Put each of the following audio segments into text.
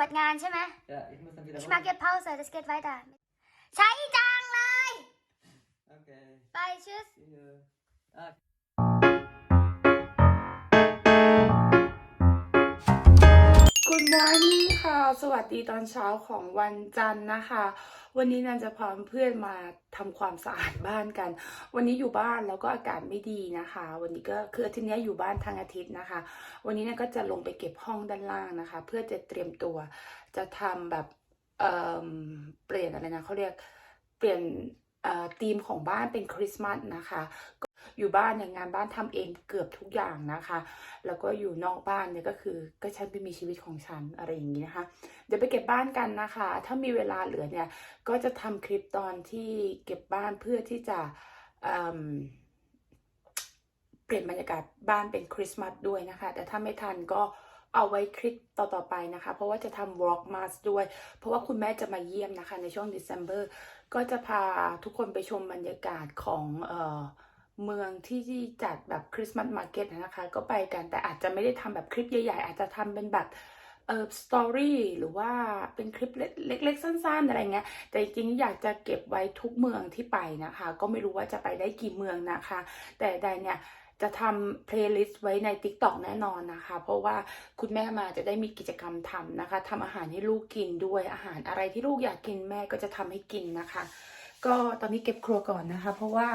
ตรวจงานใช่ไหม Ja, ich muss dann wieder Ich runter. mag jetzt Pause, das geht weiter. ใช้จังเลย Okay, ไปชิส see you. Ah, morning ค่ะ สวัสดีตอนเช้าของวันจันทร์นะคะ วันนี้นันจะพาเพื่อนมาทำความสะอาดบ้านกัน วันนี้อยู่บ้านแล้วก็อากาศไม่ดีนะคะ วันนี้ก็คืออาทิตย์นี้อยู่บ้านทั้งอาทิตย์นะคะ วันนี้นันก็จะลงไปเก็บห้องด้านล่างนะคะ เพื่อจะเตรียมตัวจะทำแบบเอ่อเปลี่ยนอะไรนะเขาเรียกเปลี่ยนธีมของบ้านเป็นคริสต์มาสนะคะ อยู่บ้านเนี่ยงานบ้านทำเองเกือบทุกอย่างนะคะ แล้วก็อยู่นอกบ้านเนี่ยก็คือก็ฉันไปมีชีวิตของฉันอะไรอย่างนี้นะคะ เดี๋ยวไปเก็บบ้านกันนะคะ ถ้ามีเวลาเหลือเนี่ยก็จะทำคลิปตอนที่เก็บบ้านเพื่อที่จะเปลี่ยนบรรยากาศบ้านเป็นคริสต์มาสด้วยนะคะ แต่ถ้าไม่ทันก็เอาไว้คลิปต่อ ๆ ไปนะคะ เพราะว่าจะทำ vlog m a s ด้วย เพราะว่าคุณแม่จะมาเยี่ยมนะคะ ในช่วง December ก็จะพาทุกคนไปชมบรรยากาศของเอ่อ เมืองที่จัดแบบคริสต์มาสมาร์เก็ตนะคะ ก็ไปกันแต่อาจจะไม่ได้ทำแบบคลิปใหญ่ๆ อาจจะทำเป็นแบบเออสตอรี่หรือว่าเป็นคลิปเล็กๆ สั้นๆ อะไรเงี้ย แต่จริงๆ อยากจะเก็บไว้ทุกเมืองที่ไปนะคะ ก็ไม่รู้ว่าจะไปได้กี่เมืองนะคะ แต่ใดเนี่ยจะทำเพลย์ลิสต์ไว้ใน TikTok แน่นอนนะคะ เพราะว่าคุณแม่มาจะได้มีกิจกรรมทำนะคะทำอาหารให้ลูกกินด้วยอาหารอะไรที่ลูกอยากกินแม่ก็จะทำให้กินนะคะ ก็ตอนนี้เก็บครัวก่อนนะคะ เพราะว่า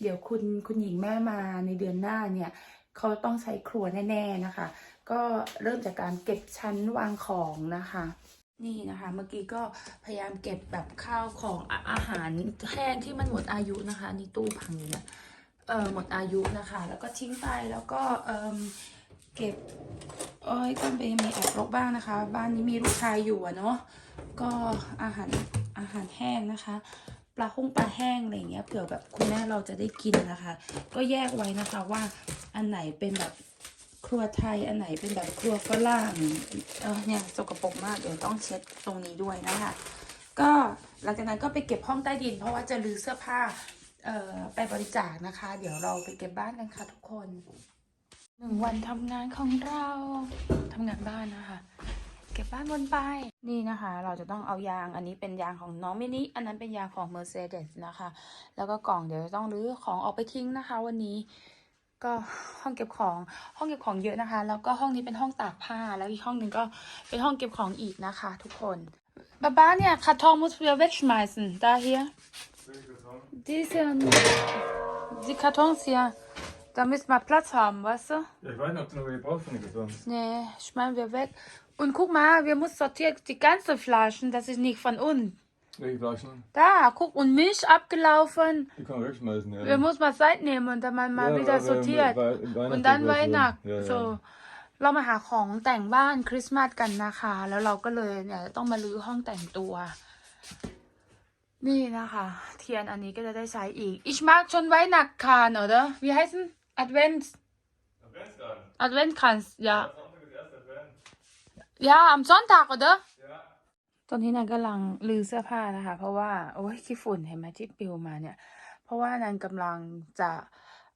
เดี๋ยวคุณคุณหญิงแม่มาในเดือนหน้าเนี่ยเขาต้องใช้ครัวแน่ๆนะคะ ก็เริ่มจากการเก็บชั้นวางของนะคะ นี่นะคะ เมื่อกี้ก็พยายามเก็บแบบข้าวของอาอาหารแห้งที่มันหมดอายุนะคะนี่ตู้พังเนี่ยเออหมดอายุนะคะ แล้วก็ทิ้งไปแล้วก็เอมเก็บเอ้ยก็ไปมีแอบรกบ้างนะคะ บ้านนี้มีลูกชายอยู่อะเนาะก็อาหารอาหารแห้งนะคะ ปลาหุ้งปลาแห้งอะไรเงี้ยเผื่อแบบคุณแม่เราจะได้กินนะคะ ก็แยกไว้นะคะว่าอันไหนเป็นแบบครัวไทยอันไหนเป็นแบบครัวฝรั่งเออเนี่ยสกปรกมากเดี๋ยวต้องเช็ดตรงนี้ด้วยนะคะ ก็หลังจากนั้นก็ไปเก็บห้องใต้ดิน เพราะว่าจะรื้อเสื้อผ้าเอ่อไปบริจาคนะคะ เดี๋ยวเราไปเก็บบ้านกันค่ะทุกคนหนึ่งวันทำงานของเราทำงานบ้านนะคะ เก็บบ้านบนไป นี่นะคะ เราจะต้องเอายางอันนี้เป็นยางของน้องมินิ อันนั้นเป็นยางของ Mercedes นะคะ แล้วก็กล่องเดี๋ยวจะต้องรื้อของออกไปทิ้งนะคะ วันนี้ก็ห้องเก็บของห้องเก็บของเยอะนะคะ แล้วก็ห้องนี้เป็นห้องตากผ้าแล้วอีกห้องหนึ่งก็เป็นห้องเก็บของอีกนะคะ ทุกคนบ้าบ้าเนี่ย Karton muss wir wegschmeißen da hier diese die Kartons hier da müssen wir Platz haben weißt du Ja, ich weiß nicht, ob du noch welche brauchst von den Kartons. Nee, schmeißen wir weg. Und guck mal, wir müssen sortiert die ganzen Flaschen, das ist nicht von uns. Welche Flaschen? Da, guck, und Milch abgelaufen. Die kann man wegschmeißen, ja. Wir müssen mal Zeit nehmen und dann mal, mal Ja, wieder aber im sortiert. Wei- im Weihnachten Und dann was drin. Weihnacht. Ja, ja. So เรามาหาของแต่งบ้านคริสต์มาสกันนะคะ แล้วเราก็เลยเนี่ยต้องมาลื้อห้องแต่งตัว นี่นะคะ เทียนอันนี้ก็จะได้ใช้อีก Ich mag schon Weihnachtskran oder wie heißen Advents Adventskalender. Adventkranz ja ja am Sonntag oder Ja. ตอนนี้นางกำลังลือเสื้อผ้านะคะ เพราะว่าโอ้ยขี้ฝุ่นเห็นไหมที่ปลิวมาเนี่ย เพราะว่านางกำลังจะ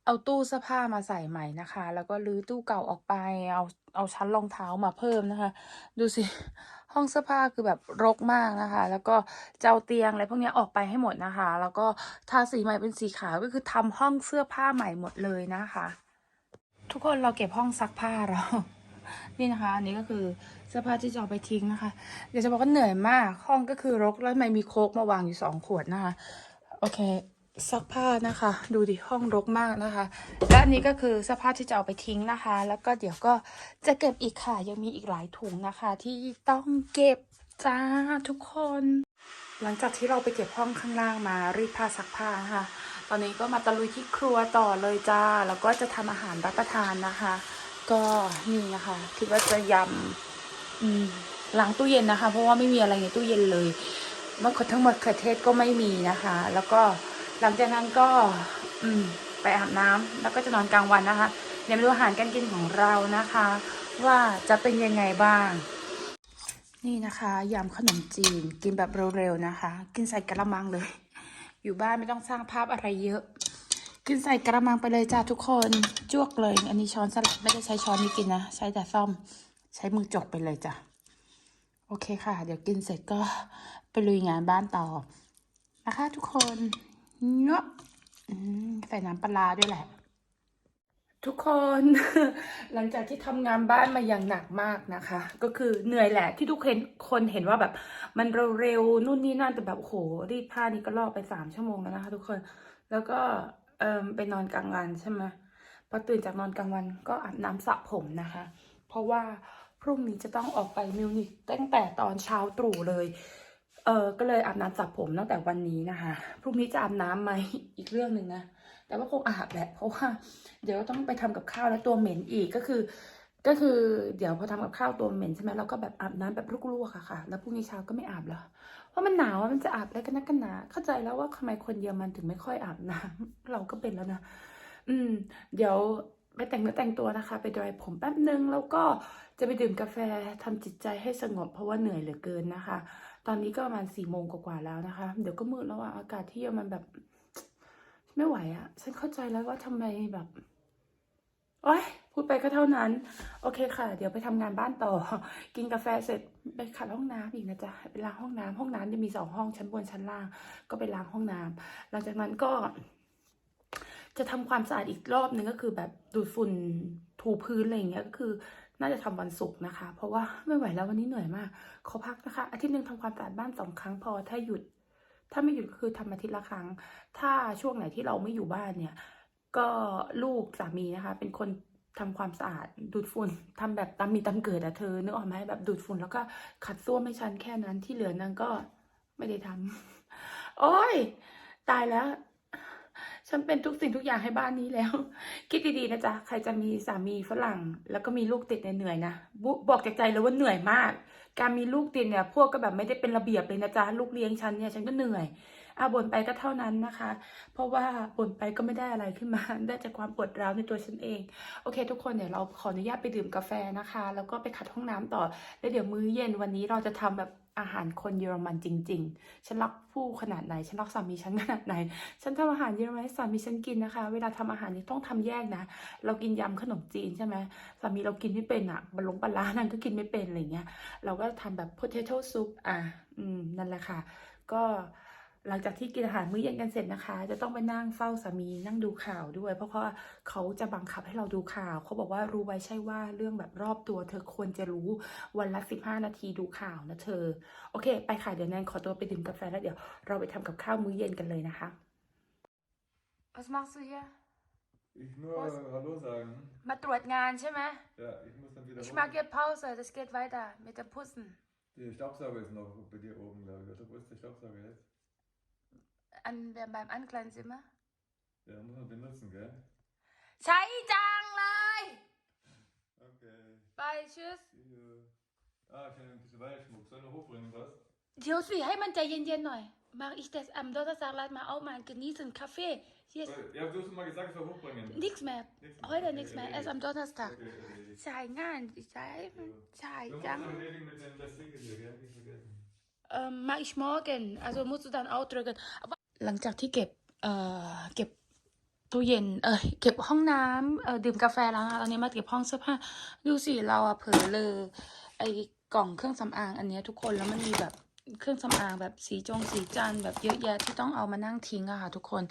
เอาตู้เสื้อผ้ามาใส่ใหม่นะคะ แล้วก็รื้อตู้เก่าออกไป เอาเอาชั้นรองเท้ามาเพิ่มนะคะ ดูสิ ห้องเสื้อผ้าคือแบบรกมากนะคะ แล้วก็เจะเอาเตียงอะไรพวกนี้ออกไปให้หมดนะคะ แล้วก็ทาสีใหม่เป็นสีขาวก็คือทำห้องเสื้อผ้าใหม่หมดเลยนะคะ ทุกคนเราเก็บห้องซักผ้าเรา นี่นะคะ อันนี้ก็คือ เสื้อผ้าที่จะเอาไปทิ้งนะคะ เดี๋ยวจะบอกว่าเหนื่อยมาก ห้องก็คือรกแล้วทำไมมีโค้กมาวางอยู่สองขวดนะคะ โอเคซักผ้านะคะ ดูดิห้องรกมากนะคะ และอันนี้ก็คือเสื้อผ้าที่จะเอาไปทิ้งนะคะ แล้วก็เดี๋ยวก็จะเก็บอีกค่ะ ยังมีอีกหลายถุงนะคะ ที่ต้องเก็บจ้าทุกคน หลังจากที่เราไปเก็บห้องข้างล่างมารีดผ้าซักผ้านะคะตอนนี้ก็มาตะลุยที่ครัวต่อเลยจ้า แล้วก็จะทำอาหารรับประทานนะคะ ก็นี่นะคะ คิดว่าจะยำ อืมล้างตู้เย็นนะคะ เพราะว่าไม่มีอะไรในตู้เย็นเลยมะเขือทั้งหมดเขือเทศก็ไม่มีนะคะ แล้วก็หลังจากนั้นก็ อืม ไปอาบน้ำแล้วก็จะนอนกลางวันนะคะเดี๋ยวมาดูอาหารการกินของเรานะคะ ว่าจะเป็นยังไงบ้าง นี่นะคะยำขนมจีนกินแบบเร็วๆนะคะ กินใส่กระมังเลย อยู่บ้านไม่ต้องสร้างภาพอะไรเยอะ กินใส่กระมังไปเลยจ้าทุกคนจวกเลย อันนี้ช้อนสลัดไม่ได้ใช้ช้อนนี้กินนะ ใช้แต่ซ่อม ใช้มือจกไปเลยจ้ะ โอเคค่ะ เดี๋ยวกินเสร็จก็ไปลุยงานบ้านต่อนะคะทุกคนเนาะอืมใส่น้ำปลาด้วยแหละ ทุกคนหลังจากที่ทำงานบ้านมาอย่างหนักมากนะคะ ก็คือเหนื่อยแหละที่ทุกคนคนเห็นว่าแบบ มันเร็วๆนู่นนี่นั่นแต่แบบโอ้โหรีดผ้านี่ก็ลอกไปสามชั่วโมงแล้วนะคะ ทุกคนแล้วก็เอ่มไปนอนกลางวันใช่ไหมพอตื่นจากนอนกลางวันก็อาบน้ำสระผมนะคะ เพราะว่า รุ่งนี้จะต้องออกไปมิวนิกตั้งแต่ตอนเช้าตรู่เลย เออก็เลยอาบน้ำสระผมตั้งแต่วันนี้นะคะ พรุ่งนี้จะอาบน้ำไหมอีกเรื่องหนึ่งนะ แต่ว่าคงอาบแหละ เพราะว่าเดี๋ยวต้องไปทำกับข้าวแล้วตัวเหม็นอีกก็คือ ก็คือเดี๋ยวพอทำกับข้าวตัวเหม็นใช่ไหมเราก็แบบอาบน้ำแบบลวกๆอะค่ะ แล้วพรุ่งนี้เช้าก็ไม่อาบแล้ว เพราะมันหนาวมันจะอาบอะไรกันนักกันหนา เข้าใจแล้วว่าทำไมคนเยอรมันถึงไม่ค่อยอาบน้ำเราก็เป็นแล้วนะ อืม เดี๋ยว ไปแต่งเนื้อแต่งตัวนะคะ ไปดรายผมแป๊บนึง แล้วก็จะไปดื่มกาแฟทำจิตใจให้สงบเพราะว่าเหนื่อยเหลือเกินนะคะ ตอนนี้ก็ประมาณสี่โมงกว่าๆแล้วนะคะ เดี๋ยวก็มืดแล้วอะอากาศที่เยอรมันแบบ ไม่ไหวอะฉันเข้าใจแล้วว่าทำไมแบบโอ๊ยพูดไปก็เท่านั้น โอเคค่ะ เดี๋ยวไปทำงานบ้านต่อ กินกาแฟเสร็จไปขัดห้องน้ำอีกนะจ๊ะไปล้างห้องน้ำห้องน้ำจะมีสองห้องชั้นบนชั้นล่าง ก็ไปล้างห้องน้ำหลังจากนั้นก็ จะทำความสะอาดอีกรอบหนึ่งก็คือแบบดูดฝุ่นถูพื้นอะไรอย่างเงี้ยก็คือน่าจะทำวันศุกร์นะคะ เพราะว่าไม่ไหวแล้ววันนี้เหนื่อยมากขอพักนะคะ อาทิตย์หนึ่งทำความสะอาดบ้านสองครั้งพอถ้าหยุด ถ้าไม่หยุดก็คือทำอาทิตย์ละครั้ง ถ้าช่วงไหนที่เราไม่อยู่บ้านเนี่ย ก็ลูกสามีนะคะ เป็นคนทำความสะอาดดูดฝุ่นทำแบบตามมีตามเกิดอะเธอนึกออกไหมแบบดูดฝุ่นแล้วก็ขัดส้วมให้ฉันแค่นั้นที่เหลือนางก็ไม่ได้ทำโอ้ยตายแล้ว ฉันเป็นทุกสิ่งทุกอย่างให้บ้านนี้แล้ว คิดดีๆนะจ๊ะ ใครจะมีสามีฝรั่ง แล้วก็มีลูกติดเนี่ยเหนื่อยนะบบอกจากใจเลยว่าเหนื่อยมาก การมีลูกติดเนี่ย พวกก็แบบไม่ได้เป็นระเบียบเลยนะจ๊ะ ลูกเลี้ยงฉันเนี่ยฉันก็เหนื่อยอาบ่นไปก็เท่านั้นนะคะ เพราะว่าบ่นไปก็ไม่ได้อะไรขึ้นมา ได้จากความปวดร้าวในตัวฉันเอง โอเค ทุกคนเดี๋ยวเราขออนุญาตไปดื่มกาแฟนะคะ แล้วก็ไปขัดห้องน้ำต่อ แล้วเดี๋ยวมื้อเย็นวันนี้เราจะทำแบบ อาหารคนเยอรมันจริง ๆ ฉันรักผู้ขนาดไหน ฉันรักสามีฉันขนาดไหน ฉันทำอาหารเยอรมันให้สามีฉันกินนะคะ เวลาทำอาหารนี่ต้องทำแยกนะ เรากินยำขนมจีนใช่ไหมสามีเรากินไม่เป็นอะบะลงปลาร้านั่นก็กินไม่เป็นอะไรเงี้ย เราก็ทำแบบ potato soup อะ อืม นั่นแหละค่ะ ก็ หลังจากที่กินอาหารมื้อเย็นกันเสร็จนะคะ จะต้องไปนั่งเฝ้าสามีนั่งดูข่าวด้วย เพราะว่าเขาจะบังคับให้เราดูข่าว เขาบอกว่ารู้ไว้ใช่ว่าเรื่องแบบรอบตัวเธอควรจะรู้วันละ 15 นาทีดูข่าวนะเธอ โอเค ไปค่ะเดี๋ยวแนนขอตัวไปดื่มกาแฟแล้วเดี๋ยวเราไปทำกับข้าวมื้อเย็นกันเลยนะคะ Was machst du hier Ich nur Was? Hallo sagen. มาตรวจงานใช่ไหม Ja, ich muss dann wieder Ich hoch. mag jetzt Pause, das geht weiter mit dem Putzen. Der Staubsauger ist noch bei dir oben, glaube ich. Oder wo ist der Staubsauger jetzt? An, beim Ankleidezimmer. Ja, muss man benutzen, gell? ใช้จังเลย Okay. ไปชืส See you. Ah, ich habe ein bisschen Weihrauchschmuck. Soll ich noch hochbringen, was? เดี๋ยวสิให้มันใจเย็นๆหน่อย Mach ich das am Donnerstag lass mal auch mal genießen Kaffee. Hier ist Ja, du hast mal gesagt, ich soll hochbringen. nichts mehr. Nichts mehr. Heute Okay, nichts mehr. okay. Erst am Donnerstag. Okay, okay. ใช้งานใช้ใช้ Du musst จัง noch erledigen mit dem das Ding hier, gell? Nicht vergessen. Ähm, mach ich morgen. Also musst du dann auch drücken. Aber หลังจากที่เก็บเอ่อเก็บตู้เย็น เออเก็บห้องน้ำเออดื่มกาแฟแล้วนะคะตอนนี้มาเก็บห้องเสื้อผ้าดูสิเราอะเผลอเลยไอ้กล่องเครื่องสำอางอันนี้ทุกคนแล้วมันมีแบบเครื่องสำอางแบบสีจงสีจันแบบเยอะแยะที่ต้องเอามานั่งทิ้งอะค่ะทุกคน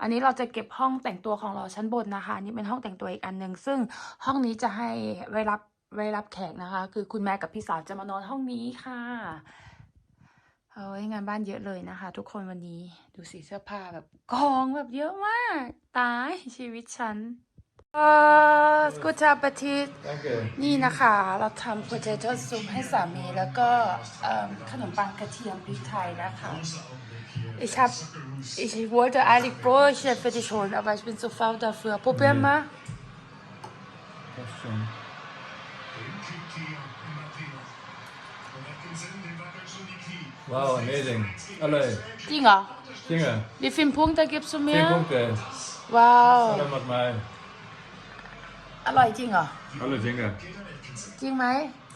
อันนี้เราจะเก็บห้องแต่งตัวของเราชั้นบนนะคะนนี่เป็นห้องแต่งตัวอีกอันหนึ่งซึ่งห้องนี้จะให้ไว้รับไว้รับแขกนะคะ คือคุณแม่กับพี่สาวจะมานอนห้องนี้ค่ะ เฮ้ยงานบ้านเยอะเลยนะคะ ทุกคนวันนี้ดูสีเสื้อผ้าแบบกองแบบเยอะมาก ตายชีวิตฉันเออกูจะปฏิท Danke. นี่นะคะ เราทำ potato soup ให้สามีแล้วก็เอิ่มขนมปังกระเทียมพริกไทยนะคะ Ich hab, ich wollte eigentlich Brötchen für dich holen, aber ich bin zu faul dafür. Probier mal. Wow, amazing. Alle, Dinger. Dinge. Wie viele Punkte gibst du 10 mir? Punkte. Wow. Alle mal. อร่อยจริงเหรอ Alle Dinge. จริงไหม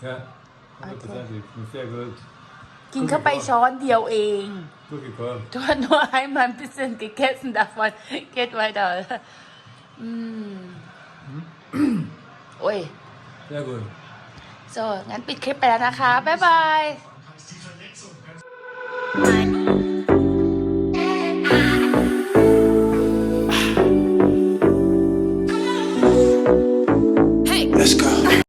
Ja, hundertprozentig. Sehr gut. กินเข้าไปช้อนเดียวเอง Gut gekocht. Du hast nur einmal ein bisschen gegessen davon. Geht weiter. Mm. Ui. Sehr gut. โจงั้นปิดคลิปไปแล้วนะคะ บ๊ายบาย Money.